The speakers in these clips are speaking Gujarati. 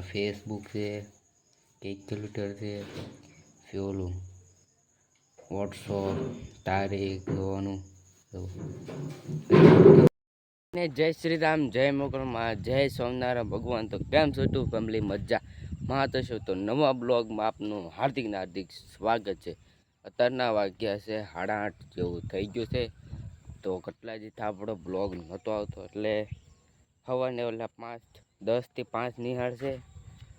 ફેસબુક છે કેલ્ક્યુલેટર છે ફ્યુલું વોટ્સઅપ તારીખ, જોવાનું. ને જય શ્રી રામ, જય મોકલમાં જય સોમનારાયણ ભગવાન. તો કેમ છો ટુ ફેમિલી મજા? માં તો શું? તો નવા બ્લોગમાં આપનું હાર્દિક ને હાર્દિક સ્વાગત છે. અત્યારના વાગ્યા છે સાડા આઠ જેવું થઈ ગયું છે. તો કેટલા દી આપણો બ્લોગ નહોતો આવતો, એટલે સવારને ઓલા પાંચ દસથી પાંચ નિહાળ છે.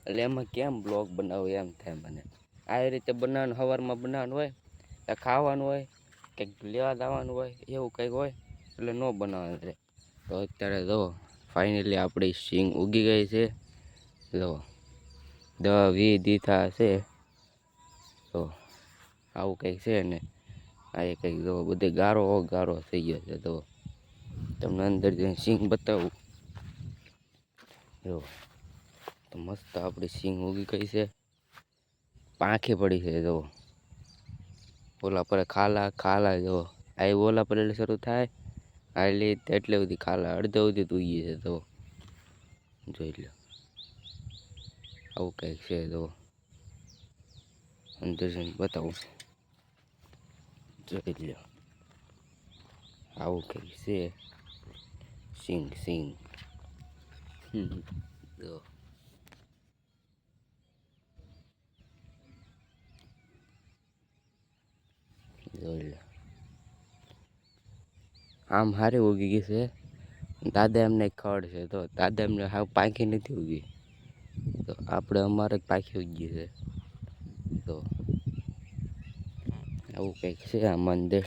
એટલે એમાં કેમ બ્લોગ બનાવો એમ થાય મને. આવી રીતે બનાવવાનું સવારમાં બનાવવાનું હોય, કે ખાવાનું હોય કંઈક લેવા લાવવાનું હોય, એવું કંઈક હોય, એટલે ન બનાવવાનું રહે તો અત્યારે જો ફાઇનલી આપણી સિંગ ઉગી ગઈ છે. જો, દ, વી દીથા છે. તો આવું કંઈક છે ને, આ એ કંઈક જો બધે ગારો ગારો થઈ ગયો છે. તો તમને અંદર જઈને સિંગ બતાવું. જો, તો મસ્ત આપણી સિંગ ઉગી ગઈ છે. પાંખે પડી છે જો ઓલા પર ખાલા ખાલા જો આ ઓલા પર એટલે શરૂ થાય. આટલી એટલે બધી ખાલા, અડધે સુધી તૂગી છે તો જોઈ લો. આવું કંઈક છે તો અંદર બતાવું જોઈ લો. આવું કંઈક છે. સિંગ સિંગ જો આમ હારે ઉગી ગઈ છે દાદા એમને ખડ છે તો દાદા એમને હા પાંખી નથી ઉગી તો આપણે અમારે જ પાંખી ઉગી છે તો આવું કંઈક છે આ મંદિર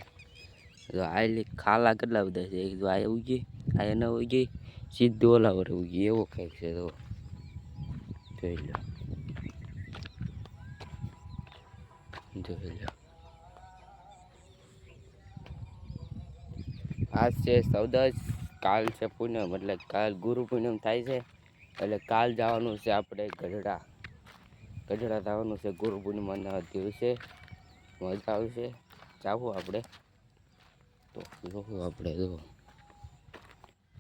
તો આટલી ખાલા કેટલા બધા છે એક તો આ ઉગી આ એને ઉગી સીધું ઓલા વરે ઉગી, એવો કંઈક છે તો. જોઈ લો. જોઈ લો. આજ છે ચૌદસ કાલ છે પૂનમ, એટલે કાલ ગુરુ પૂનમ થાય છે. એટલે કાલ જવાનું છે આપણે ગઢડા. ગઢડા જવાનું છે ગુરુ પૂનમના દિવસે. મજા આવશે. જાવું આપણે. તો જોવું આપણે જો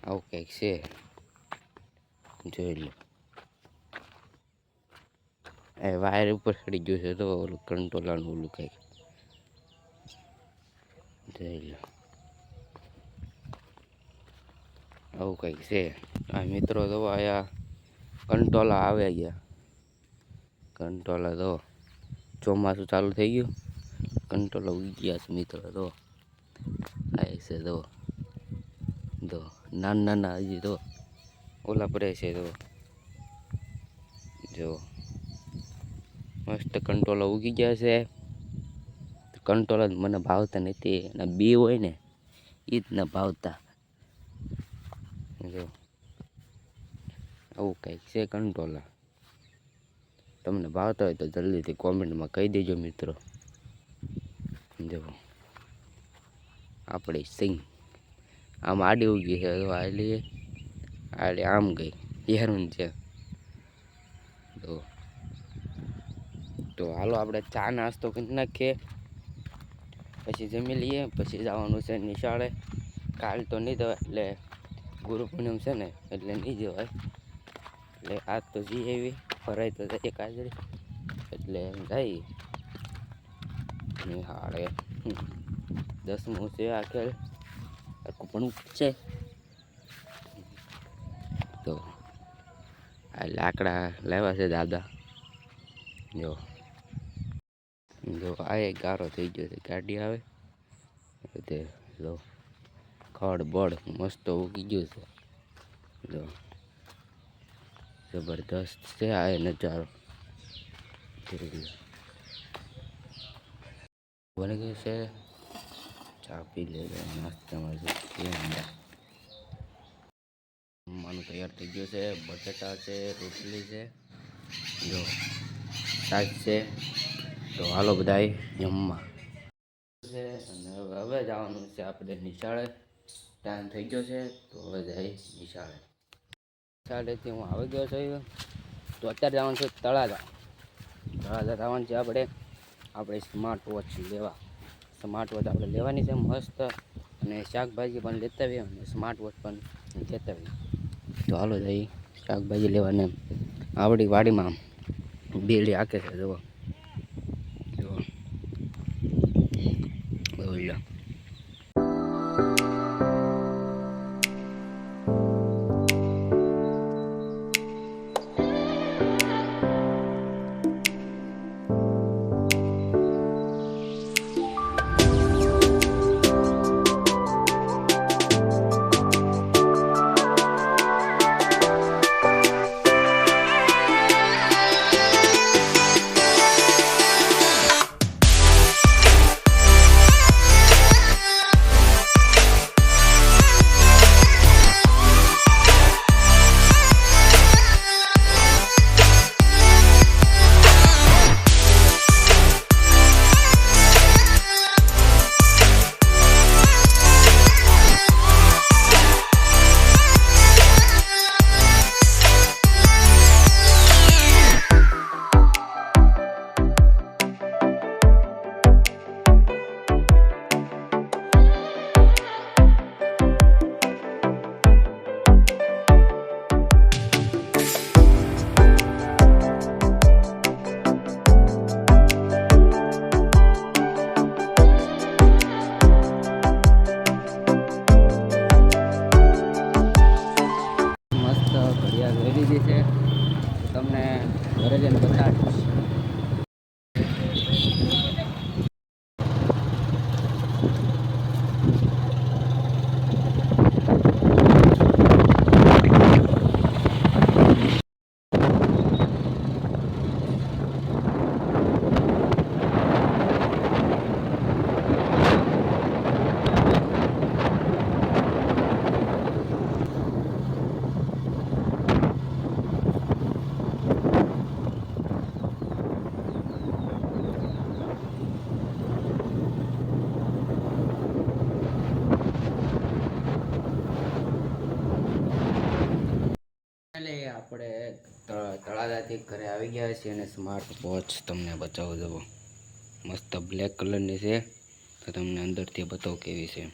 આવું કંઈક છે. જોઈ લો. એ વાયર ઉપર ચડી ગયું છે તો ઓલું કંટોલાનું ઓલું કંઈક. જોઈ લો. આવું કંઈક છે. આ મિત્રો તો આયા કંટોલા આવ્યા ગયા કંટોલા તો ચોમાસું ચાલુ થઈ ગયું. કંટોલા ઉગી ગયા છે મિત્રો તો. આ છે તો. તો નાના નાના હજી તો ઓલા પડે છે તો જો મસ્ત કંટોલા ઉગી ગયા છે કંટોલા મને ભાવતા નથી અને બી હોય ને એ જ ન ભાવતા જો આવું કંઈક છે કંટ્રોલા તમને ભાવતા હોય તો જલ્દીથી કોમેન્ટમાં કહી દેજો મિત્રો જો આપણે સિંગ આમ આડી ઉગી છે તો આલી આલી આમ ગઈ. હેરું છે તો તો હાલો, આપણે ચા નાસ્તો કરી નાખીએ. પછી જમી લઈએ, પછી જવાનું છે નિશાળે. કાલ તો નહીં જવાય, એટલે ગુરુ પૂનમ છે ને, એટલે નહીં જવાય. એટલે આજ તો જી એવી ભરાય તો જઈએ કાજરી એટલે જઈ નિહાળે. દસમું છે આખેલ આખું પણ છે. તો આ લાકડા લાવ્યા છે દાદા. જો. જો, આ એક ગારો થઈ ગયો છે. ગાડી આવે. તે જો, ખડ બળ મસ્ત ઉગી ગયું છે. જો. જબરદસ્ત છે આ નજારો. બની ગયું છે. ચા પી લે અંદર. જમવાનું તૈયાર થઈ ગયું છે, બટેટા છે, રોટલી છે, જો શાક છે, તો હાલો બધાય જમવા. છે, અને હવે જવાનું છે આપણે નિશાળે. ટાઈમ થઈ ગયો છે, તો હવે જાય નિશાળે. નિશાળેથી હું આવી ગયો છું તો અત્યારે જવાનું છે તળાજા. તળાજા જવાનું છે આપણે. આપણે સ્માર્ટ વોચ લેવા. સ્માર્ટ વોચ આપણે લેવાની છે, મસ્ત. અને શાકભાજી પણ લેતા આવીએ અને સ્માર્ટ વોચ પણ લેતા આવીએ. તો હાલો જઈ શાકભાજી લેવાને. આવડી વાડીમાં બેલી આકે છે, જુઓ. જુઓ. તળાજાથી ઘરે આવી ગયા છીએ અને સ્માર્ટ વોચ તમને બતાવું જવો. મસ્ત બ્લેક કલરની છે. તો તમને અંદરથી બતાવું કેવી છે.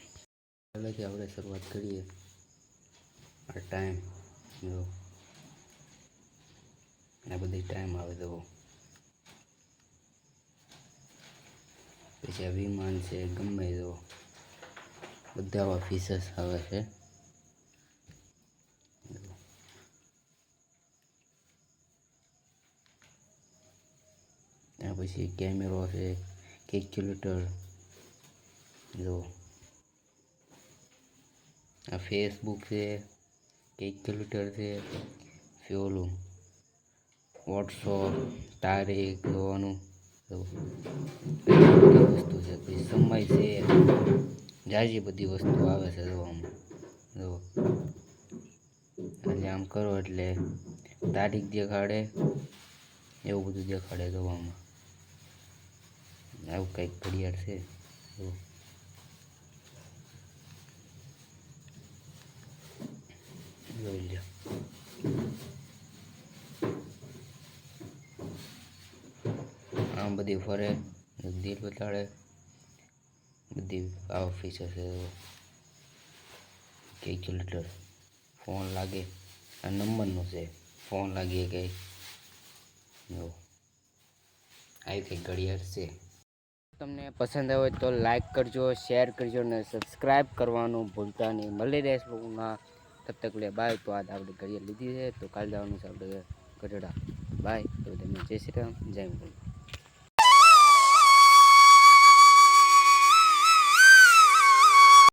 પહેલેથી આપણે શરૂઆત કરીએ. આ ટાઈમ જો. આ બધી ટાઈમ આવે જવો. પછી આ વિમાન છે, ગમે જો બધા આવા ફીચર્સ આવે છે. પછી કેમેરો છે કેલ્ક્યુલેટર જો. આ ફેસબુક છે કેલ્ક્યુલેટર છે ફ્યોલું વોટ્સઅપ તારીખ, જોવાનું વસ્તુ છે. પછી સમય છે, જાજી બધી વસ્તુ આવે છે જોવામાં. જો. એટલે આમ કરો એટલે તારીખ દેખાડે, એવું બધું દેખાડે જોવામાં. આવું કંઈક ઘડિયાળ છે. જોઈ લો આમ બધી ફરે દિલ બતાડે, બધી આ ફીચર છે કેલ્ક્યુલેટર ફોન લાગે. આ નંબરનો છે. ફોન લાગે કે આવી કંઈક ઘડિયાળ છે. તમને પસંદ આવે તો લાઈક કરજો શેર કરજો અને સબસ્ક્રાઈબ કરવાનું ભૂલતા નહીં. મળી રહેશ બહુના તબ તક લે બાય તો આજ આપણે ઘડિયા લીધી છે. તો કાલે જવાનું છે આપણે ગઢડા બાય તો તમે જય શ્રી રામ, જય મુગલ